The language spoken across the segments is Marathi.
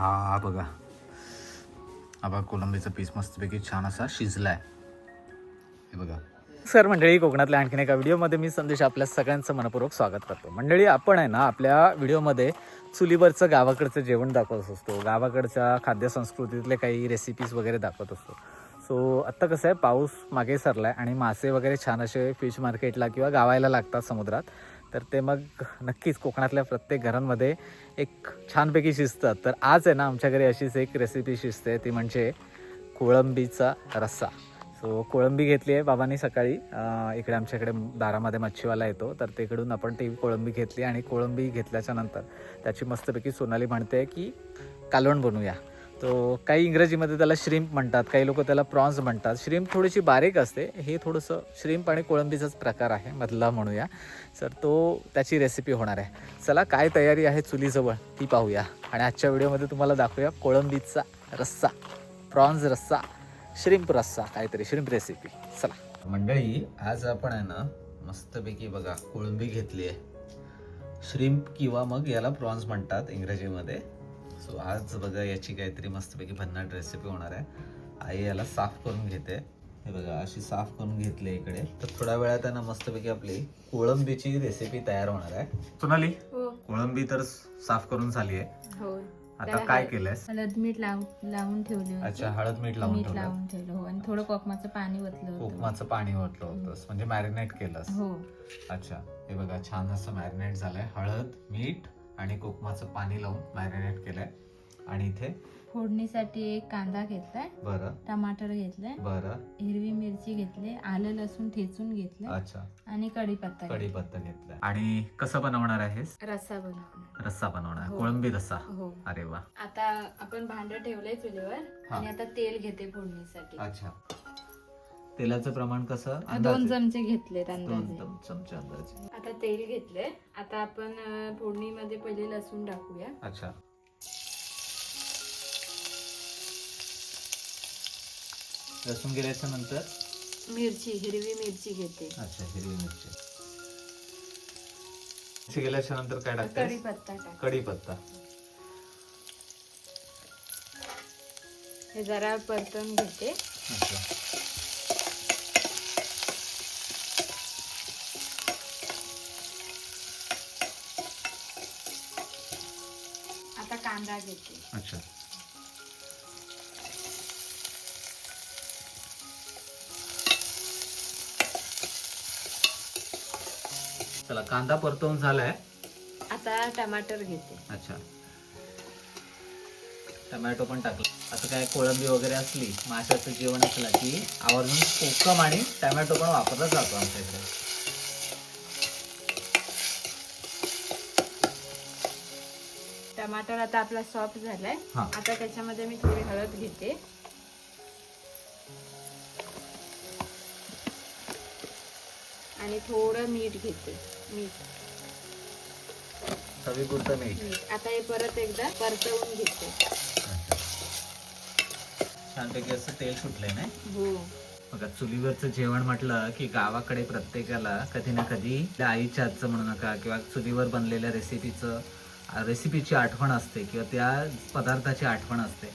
हा बघा हा बघा. कोलंबीचा पीस मस्तपैकी छान असा शिजलाय. हे बघा. सर मंडळी कोकणातल्या आणखीन एका व्हिडिओमध्ये मी संदेश आपल्या सगळ्यांचं मनपूर्वक स्वागत करतो. मंडळी आपण आहे ना आपल्या व्हिडिओमध्ये चुलीवरचं गावाकडचं जेवण दाखवत असतो. गावाकडच्या खाद्यसंस्कृतीतले काही रेसिपीज वगैरे दाखवत असतो. सो आत्ता कसं आहे पाऊस मागे सरला आहे आणि मासे वगैरे छान असे फिश मार्केटला किंवा गावायला लागतात समुद्रात. तर ते मग नक्कीच कोकणातल्या प्रत्येक घरांमध्ये एक छानपैकी शिजतात. तर आज आहे ना आमच्या घरी अशीच एक रेसिपी शिजते. ती म्हणजे कोळंबीचा रस्सा. सो कोळंबी घेतली आहे बाबांनी सकाळी. इकडे आमच्याकडे दारामध्ये मच्छीवाला येतो. तर तिकडून आपण ती कोळंबी घेतली आणि कोळंबी घेतल्याच्या नंतर त्याची मस्तपैकी सोनाली म्हणते की कालवण बनवूया. तो काही इंग्रजीमध्ये त्याला श्रीम्प म्हणतात काही लोक त्याला प्रॉन्स म्हणतात. श्रीम्प थोडीशी बारीक असते. हे थोडंसं श्रीम्प आणि कोळंबीचाच प्रकार आहे मधला म्हणूया. सर तो त्याची रेसिपी होणार आहे. चला काय तयारी आहे चुलीजवळ ती पाहूया. आणि आजच्या व्हिडिओमध्ये तुम्हाला दाखवूया कोळंबीचा रस्सा प्रॉन्स रस्सा श्रिम्प रस्सा काहीतरी श्रिम्प रेसिपी चला. मंडळी आज आपण आहे ना मस्तपैकी बघा कोळंबी घेतली आहे. श्रिम्प किंवा मग याला प्रॉन्स म्हणतात इंग्रजीमध्ये. सो आज बघा याची काहीतरी मस्तपैकी भन्नाट रेसिपी होणार आहे. आई याला साफ करून घेते. हे बघा अशी साफ करून घेतली इकडे. तर थोड्या वेळात आहे ना मस्तपैकी आपली कोळंबीची रेसिपी तयार होणार आहे. सोनाली हो. कोळंबी तर साफ करून झाली आहे. हो. आता त्याला काय हळद- केलंयस? हळद मीठ लावून लावून ठेवले होते. अच्छा हळद मीठ लावून मीठ ठेवलं. लावून ठेवलं हो. आणि थोडं कोकमाचं पाणी ओतलं होतं. कोकमाचं पाणी ओतलं होतंस. म्हणजे मॅरिनेट केलंस. हो. अच्छा. हे बघा छान असं मॅरिनेट झालंय. हळद मीठ आणि कोकमाचं पाणी लावून मॅरिनेट केलंय. आणि इथे फोडणीसाठी एक कांदा घेतलाय बरं. टमाटर घेतलाय बरं. हिरवी मिरची घेतली आलं लसूण ठेचून घेतलंय अच्छा. आणि कढीपत्ता. कढीपत्ता घेतलाय. आणि कसं बनवणार आहेस? रस्सा बनवणार. रस्सा बनवणार. हो. कोळंबी रस्सा. हो. अरे वा. आता आपण भांड ठेवलंय चुलीवर हा. आणि आता तेल घेते फोडणीसाठी. अच्छा. तेलाचं प्रमाण कसं? दोन अंदाजे? चमचे घेतलेत दोन अंदाजे चमचे अंदाजे. आता तेल घेतलंय. आता आपण अं, फोडणीमध्ये पहिले लसूण टाकूया. अच्छा. लसूण गेल्याच्यानंतर? मिरची हिरवी मिरची घेते. अच्छा हिरवी मिरची. मिरची गेल्याच्यानंतर काय टाकते कढीपत्ता टाक कढीपत्ता. हे जरा परतून घेते. अच्छा. कांदा घेते. अच्छा. चला कांदा परतवून झालाय. आता टमाटर घेते. अच्छा. टमॅटो पण टाकला. आता काय कोळंबी वगैरे असली माशाचं जेवण असलं की आवर्जून कोकम आणि टमॅटो पण वापरला जातो आमच्या इकडे. टमाटर आता आपला सॉफ्ट झालाय. हा. आता त्याच्यामध्ये मी थोडी हळद घेते. आणि थोडं मीठ घेते. मीठ. चवीपुरतं मीठ. मीठ. आता हे परत एकदा परतवून घेते. छानपैकी असं तेल सुटलंय नाही? हो. बघा चुलीवरचं जेवण म्हटलं की गावाकडे प्रत्येकाला कधी ना कधी आईच्या हातचं म्हणू नका किंवा चुलीवर बनलेल्या रेसिपीचं रेसिपीची आठवण असते किंवा त्या पदार्थाची आठवण असते.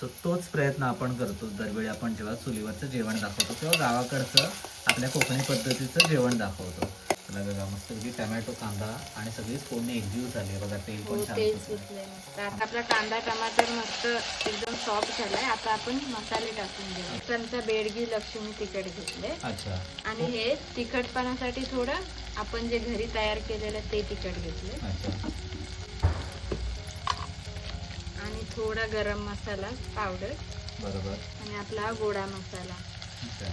सो तोच प्रयत्न आपण करतो दरवेळी आपण जेव्हा चुलीवरचं जेवण दाखवतो किंवा गावाकडचं आपल्या कोकणी पद्धतीचं जेवण दाखवतो. त्याला बघा मस्तपैकी टमॅटो कांदा आणि सगळीच फोडणी एकजीव झाली बघा तेल हो पण छान तेल सुटलंय. मस्त. आता आपला कांदा टमाटर मस्त एकदम सॉफ्ट झालाय. आता आपण मसाले टाकून घेऊ चमचा बेडगी लक्ष्मी तिखट घेतले अच्छा. आणि हे तिखटपणासाठी थोडं आपण जे घरी तयार केलेलं ते तिखट घेतले अच्छा. आणि थोडा गरम मसाला पावडर. बरोबर. आणि आपला हा गोडा मसाला. अच्छा.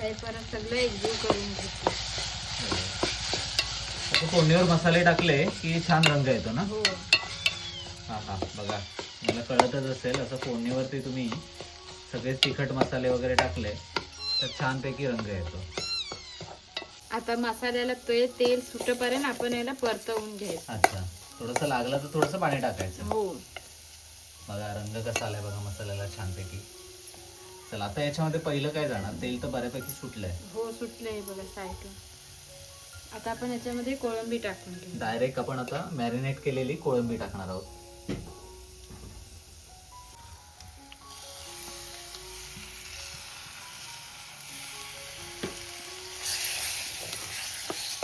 हे परत सगळं एकजीव करून घेतलं फोडणीवर मसाले टाकले की छान रंग येतो ना? हो. हा हा बघा. मला कळतच असेल असं फोडणीवरती तुम्ही सगळे तिखट मसाले वगैरे टाकले तर छानपैकी रंग येतो. आता मसाल्याला ते तेल सुटेपर्यंत आपण याला परतवून घ्यायचं. अच्छा. थोडंसं लागलं तर थोडंसं पाणी टाकायचं. हो. बघा रंग कसा आलाय बघा मसाल्याला छानपैकी. चला आता याच्यामध्ये पहिलं काय जाणार? तेल तर बऱ्यापैकी सुटलंय. हो सुटलंय बघा साईडला आता आपण याच्यामध्ये कोळंबी टाकून घेऊ. डायरेक्ट आपण आता मॅरिनेट केलेली कोळंबी टाकणार आहोत.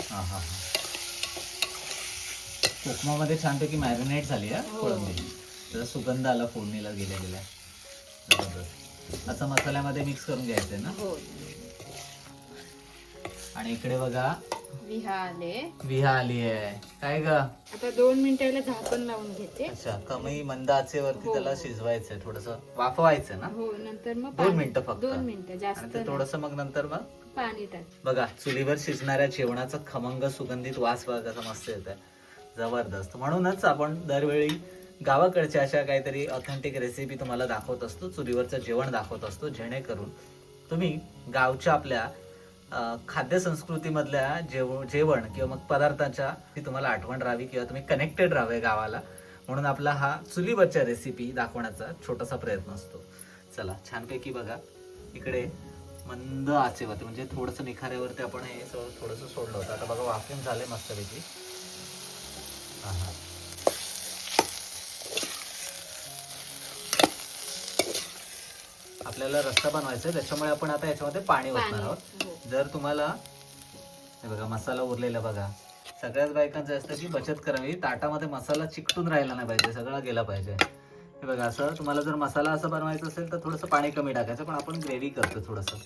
हा हा हा कोकमामध्ये छानपैकी मॅरिनेट झाली आहे हो. कोळंबी. त्याचा सुगंध आला फोडणीला गेल्या गेल्या. जबरदस्त. असं मसाल्यामध्ये मिक्स करून घ्यायचं आहे ना? हो. आणि इकडे बघा. विहा आले. विहा आली आहे. काय ग? आता दोन मिनिटाला झाकण लावून घेते. अच्छा कमी मंद आचेवरती हो. त्याला शिजवायचंय थोडस. वाफवायचं ना? हो नंतर मग दोन पाणी- मिनिटं फक्त. दोन मिनिटं जास्त ते. थोडस मग नंतर मग? पाणी टाक. बघा चुलीवर शिजणाऱ्या जेवणाचा खमंग सुगंधित वास बघा कसा मस्त येत आहे जबरदस्त. म्हणूनच आपण दरवेळी गावाकडच्या अशा काहीतरी ऑथेंटिक रेसिपी तुम्हाला दाखवत असतो चुलीवरचं जेवण दाखवत असतो जेणेकरून तुम्ही गावच्या आपल्या खाद्य संस्कृतीमधल्या जेव जेवण किंवा मग पदार्थांच्या ती तुम्हाला आठवण राहावी किंवा तुम्ही कनेक्टेड राहावे गावाला. म्हणून आपला हा चुलीवरच्या रेसिपी दाखवण्याचा छोटासा प्रयत्न असतो. चला छानपैकी बघा. इकडे मंद आचेवरती म्हणजे थोडंसं निखाऱ्यावरती आपण हे सगळं थोडंसं सोडलं होतं. आता बघा वाफून झाले मस्तपैकी. हां हां आपल्याला रस्ता बनवायचा आहे त्याच्यामुळे आपण आता याच्यामध्ये पाणी ओतणार आहोत हो. जर तुम्हाला हे बघा मसाला उरलेला बघा सगळ्याच बायकांचं असतं की बचत करावी ताटामध्ये मसाला चिकटून राहिला नाही पाहिजे सगळा गेला पाहिजे हे बघा असं तुम्हाला जर मसाला असं बनवायचं असेल तर थोडंसं पाणी कमी टाकायचं पण आपण ग्रेव्ही करतो थोडंसं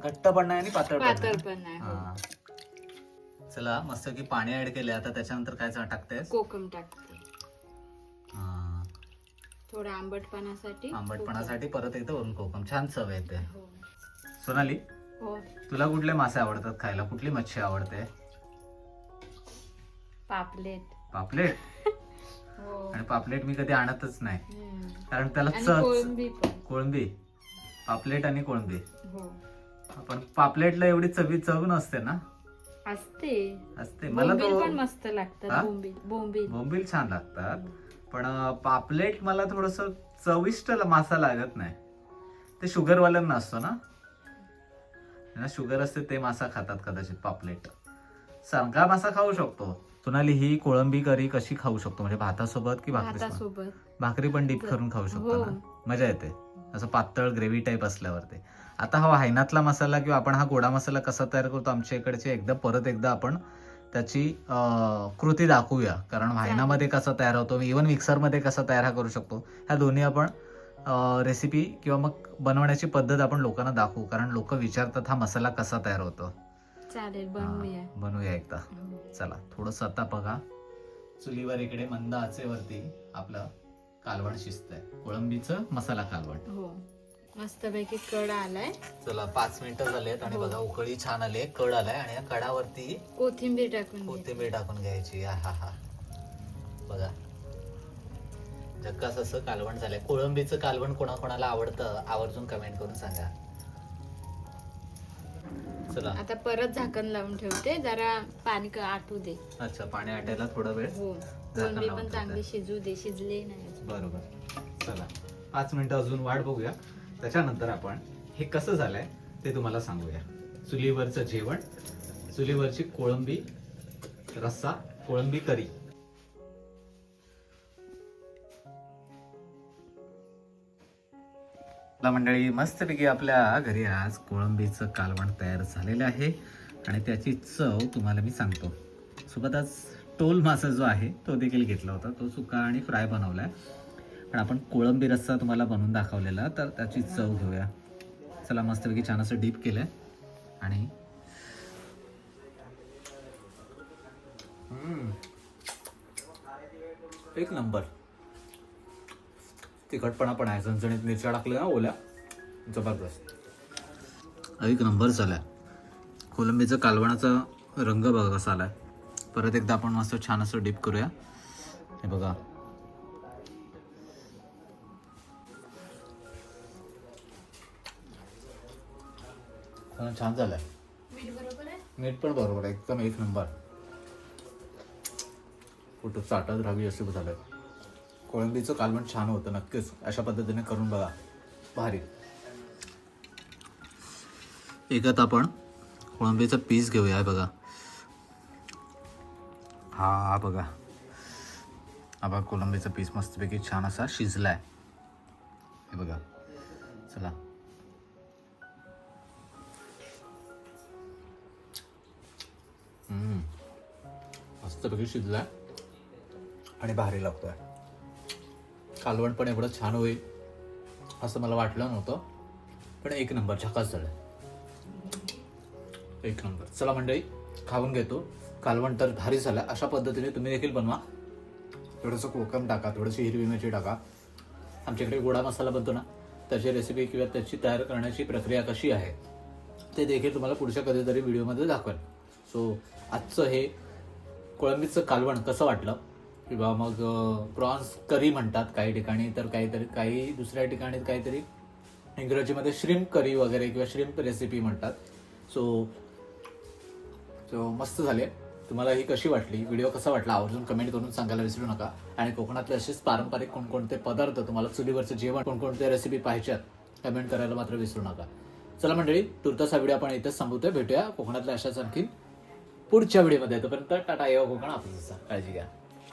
घट्ट पण नाही आणि पातळ पण नाही. हो. चला मस्त की पाणी ऍड केले आता त्याच्यानंतर काय टाकतेस कोकम टाकते हा. थोडं आंबटपणासाठी आंबटपणासाठी परत एकदा वरून कोकम. छान चव येते. हो. सोनाली हो. तुला कुठले मासे आवडतात खायला? कुठली मच्छी आवडते? पापलेट. पापलेट? हो. आणि पापलेट मी कधी आणतच नाही. कारण त्याला कोळंबी कोळंबी. पापलेट आणि कोळंबी. पण पापलेटला एवढी चवी चव नसते ना? असते. असते. मला पण मस्त लागतात बोंबील. छान लागतात. पण पापलेट मला थोडस चविष्ट मासा लागत नाही. ते शुगरवाल्यांना असतो ना? ज्यांना शुगर असते ते मासा खातात कदाचित पापलेट. सरगा मासा खाऊ शकतो. सोनाली ही कोळंबी करी कशी खाऊ शकतो? म्हणजे भातासोबत की भाकरी भाकरी पण डीप करून खाऊ शकतो हो. ना? मजा येते. असं पातळ ग्रेव्ही टाईप असल्यावरती. आता हा हायनातला मसाला किंवा आपण हा गोडा मसाला कसा तयार करतो? आमच्या इकडचे एकदा परत एकदा आपण त्याची कृती दाखवूया. कारण व्हायनामध्ये कसा तयार होतो इव्हन मिक्सरमध्ये कसा तयार हा करू शकतो ह्या दोन्ही आपण रेसिपी किंवा मग बनवण्याची पद्धत आपण लोकांना दाखवू. कारण लोक विचारतात हा मसाला कसा तयार होतो. चालेल बनवूया. बनवूया एकदा. चला थोडस आता बघा. चुलीवर इकडे मंद आचेवरती आपलं कालवण शिजतंय. कोळंबीचं मसाला कालवण. हो. मस्तपैकी कड आलाय. चला पाच मिनिटं झालेत आणि हो. बघा उकळी छान आली कड आलाय आणि या कडावरती कोथिंबीर टाकून घे. कोथिंबीर टाकून घ्यायची. हा हा हा. बघा. झक्कास असं कालवण झालंय. कोळंबीचं कालवण कोणाकोणाला आवडतं आवर्जून कमेंट करून सांगा. चला. आता परत झाकण लावून ठेवते. जरा पाणी क- आटू दे. अच्छा पाणी आटायला थोडा वेळ हो. कोळंबी लावून पण ठेवते. चांगली शिजू दे. शिजले नाही अजून. बरोबर. चला. पाच मिनिटं अजून वाट बघूया. त्याच्यानंतर आपण हे कसं झालंय ते तुम्हाला सांगूया. चुलीवरचं जेवण चुलीवरची कोळंबी रस्सा कोळंबी करी. मंडळी मस्तपैकी आपल्या घरी आज कोळंबीचं कालवण तयार झालेलं आहे आणि त्याची चव तुम्हाला मी सांगतो. सोबत आज टोल मासा जो आहे तो देखील घेतला होता. तो सुका आणि फ्राय बनवला आहे पण आपण कोळंबी रस्सा तुम्हाला बनवून दाखवलेला तर त्याची चव घेऊया. चला मस्तपैकी छान असं डीप केलंय. आणि हम्म. एक नंबर. तिखटपणा पण आहे. झणझणीत मिरच्या टाकल्या ना ओल्या. जबरदस्त. एक नंबर झालाय. कोलंबीचं कालवणाचा रंग बघा कसा आलाय. परत एकदा आपण मस्त छान असं डीप करूया. हे बघा. छान झालाय. मीठ पण बरोबर आहे एकदम एक नंबर. कुठं चाटत राहावी असं झालंय. कोळंबीचं कालवण छान होतं नक्कीच. अशा पद्धतीने करून बघा भारी. एकात आपण कोळंबीचा पीस घेऊया हे बघा. हा हा बघा. हा बघा कोलंबीचा पीस मस्तपैकी छान असा शिजला आहे हे बघा. चला. मस्तपैकी शिजला आणि भारी लागतोय. कालवण पण एवढं छान होईल असं मला वाटलं नव्हतं. पण एक नंबर झकास झालं एक नंबर. चला मंडळी खाऊन घेतो. कालवण तर भारी झालं अशा पद्धतीने तुम्ही देखील बनवा. थोडंसं कोकम टाका थोडीशी हिरवी मिरची टाका. आमच्याकडे गोडा मसाला बनतो ना त्याची रेसिपी किंवा त्याची तयार करण्याची प्रक्रिया कशी आहे ते देखील तुम्हाला पुढच्या कधीतरी व्हिडिओमध्ये दाखवेल. सो आजचं हे कोळंबीचं कालवण कसं वाटलं? किंवा मग प्रॉन्स करी म्हणतात काही ठिकाणी तर काहीतरी काही दुसऱ्या ठिकाणी काहीतरी इंग्रजीमध्ये श्रिम्प करी वगैरे किंवा श्रिम्प रेसिपी म्हणतात. सो सो मस्त झाले. तुम्हाला ही कशी वाटली? व्हिडिओ कसा वाटला? आवर्जून कमेंट करून सांगायला विसरू नका. आणि कोकणातले असेच पारंपरिक कोणकोणते पदार्थ तुम्हाला चुलीवरचं जेवण कोणकोणते रेसिपी पाहिजेत कमेंट करायला मात्र विसरू नका. चला मंडळी तुर्तास हा व्हिडिओ आपण इथेच संपवतोय भेटूया कोकणातल्या अशाच आणखी पुढच्या व्हिडिओमध्ये. येतोपर्यंत टाटा येऊ कोकण आपण काळजी घ्या.